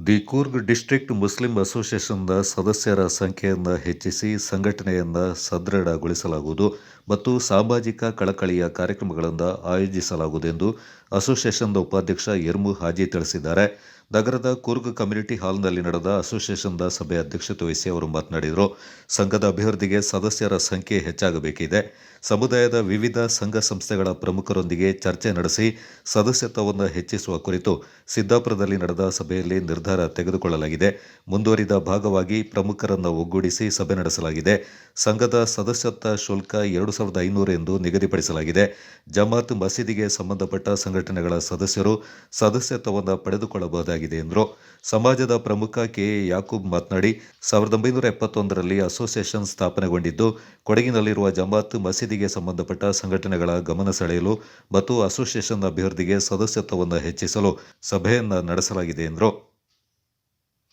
The Coorg district Muslim ಅಸೋಸಿಯೇಷನ್ನ ಸದಸ್ಯರ ಸಂಖ್ಯೆಯನ್ನು ಹೆಚ್ಚಿಸಿ ಸಂಘಟನೆಯನ್ನು ಸದೃಢಗೊಳಿಸಲಾಗುವುದು ಮತ್ತು ಸಾಮಾಜಿಕ ಕಳಕಳಿಯ ಕಾರ್ಯಕ್ರಮಗಳನ್ನು ಆಯೋಜಿಸಲಾಗುವುದು ಎಂದು ಅಸೋಸಿಯೇಷನ್ನ ಉಪಾಧ್ಯಕ್ಷ ಯರ್ಮು ಹಾಜಿ ತಿಳಿಸಿದ್ದಾರೆ. ನಗರದ ಕೂರ್ಗ್ ಕಮ್ಯುನಿಟಿ ಹಾಲ್ನಲ್ಲಿ ನಡೆದ ಅಸೋಸಿಯೇಷನ್ದ ಸಭೆ ಅಧ್ಯಕ್ಷತೆ ವಹಿಸಿ ಅವರು ಮಾತನಾಡಿದರು. ಸಂಘದ ಅಭಿವೃದ್ಧಿಗೆ ಸದಸ್ಯರ ಸಂಖ್ಯೆ ಹೆಚ್ಚಾಗಬೇಕಿದೆ. ಸಮುದಾಯದ ವಿವಿಧ ಸಂಘ ಸಂಸ್ಥೆಗಳ ಪ್ರಮುಖರೊಂದಿಗೆ ಚರ್ಚೆ ನಡೆಸಿ ಸದಸ್ಯತ್ವವನ್ನು ಹೆಚ್ಚಿಸುವ ಕುರಿತು ಸಿದ್ದಾಪುರದಲ್ಲಿ ನಡೆದ ಸಭೆಯಲ್ಲಿ ನಿರ್ಧಾರ ತೆಗೆದುಕೊಳ್ಳಲಾಗಿದೆ. ಮುಂದುವರಿದ ಭಾಗವಾಗಿ ಪ್ರಮುಖರನ್ನು ಒಗ್ಗೂಡಿಸಿ ಸಭೆ ನಡೆಸಲಾಗಿದೆ. ಸಂಘದ ಸದಸ್ಯತ್ವ ಶುಲ್ಕ ಎರಡು ಸಾವಿರದ ಐನೂರು ಎಂದು ನಿಗದಿಪಡಿಸಲಾಗಿದೆ. ಜಮಾತ್ ಮಸೀದಿಗೆ ಸಂಬಂಧಪಟ್ಟ ಸಂಘಟನೆಗಳ ಸದಸ್ಯರು ಸದಸ್ಯತ್ವವನ್ನು ಪಡೆದುಕೊಳ್ಳಬಹುದಾಗಿದೆ ಎಂದರು. ಸಮಾಜದ ಪ್ರಮುಖ ಕೆ. ಯಾಕೂಬ್ ಮಾತನಾಡಿ, ಸಾವಿರದ ಒಂಬೈನೂರ ಎಪ್ಪತ್ತೊಂದರಲ್ಲಿ ಅಸೋಸಿಯೇಷನ್ ಸ್ಥಾಪನೆಗೊಂಡಿದ್ದು, ಕೊಡಗಿನಲ್ಲಿರುವ ಜಮಾತ್ ಮಸೀದಿಗೆ ಸಂಬಂಧಪಟ್ಟ ಸಂಘಟನೆಗಳ ಗಮನ ಸೆಳೆಯಲು ಮತ್ತು ಅಸೋಸಿಯೇಷನ್ ಅಭಿವೃದ್ಧಿಗೆ ಸದಸ್ಯತ್ವವನ್ನು ಹೆಚ್ಚಿಸಲು ಸಭೆಯನ್ನು ನಡೆಸಲಾಗಿದೆ ಎಂದರು.